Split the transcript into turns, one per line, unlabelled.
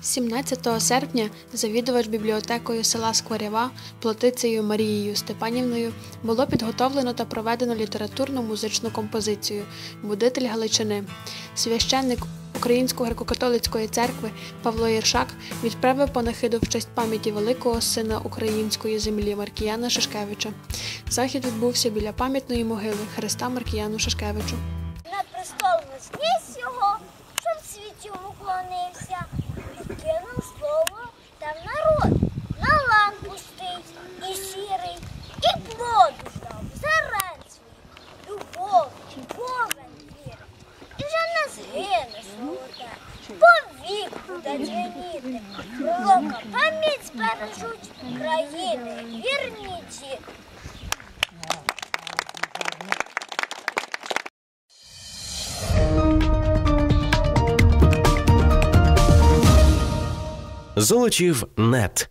17 серпня завідувач бібліотекою села Скворява Плотицею Марією Степанівною було підготовлено та проведено літературну музичну композицію Будитель Галичини. Священник Української греко-католицької церкви Павло Єршак відправив панахиду в честь пам'яті великого сина української землі Маркіяна Шишкевича. Захід відбувся біля пам'ятної могили Христа Маркіяну Шишкевичу.
На престол возніс його, щоб світ йому клонився, не згине золоте, повік буде дзвеніти, пророка пам'ять збережуть країни, вірні діти.
Золочів нет.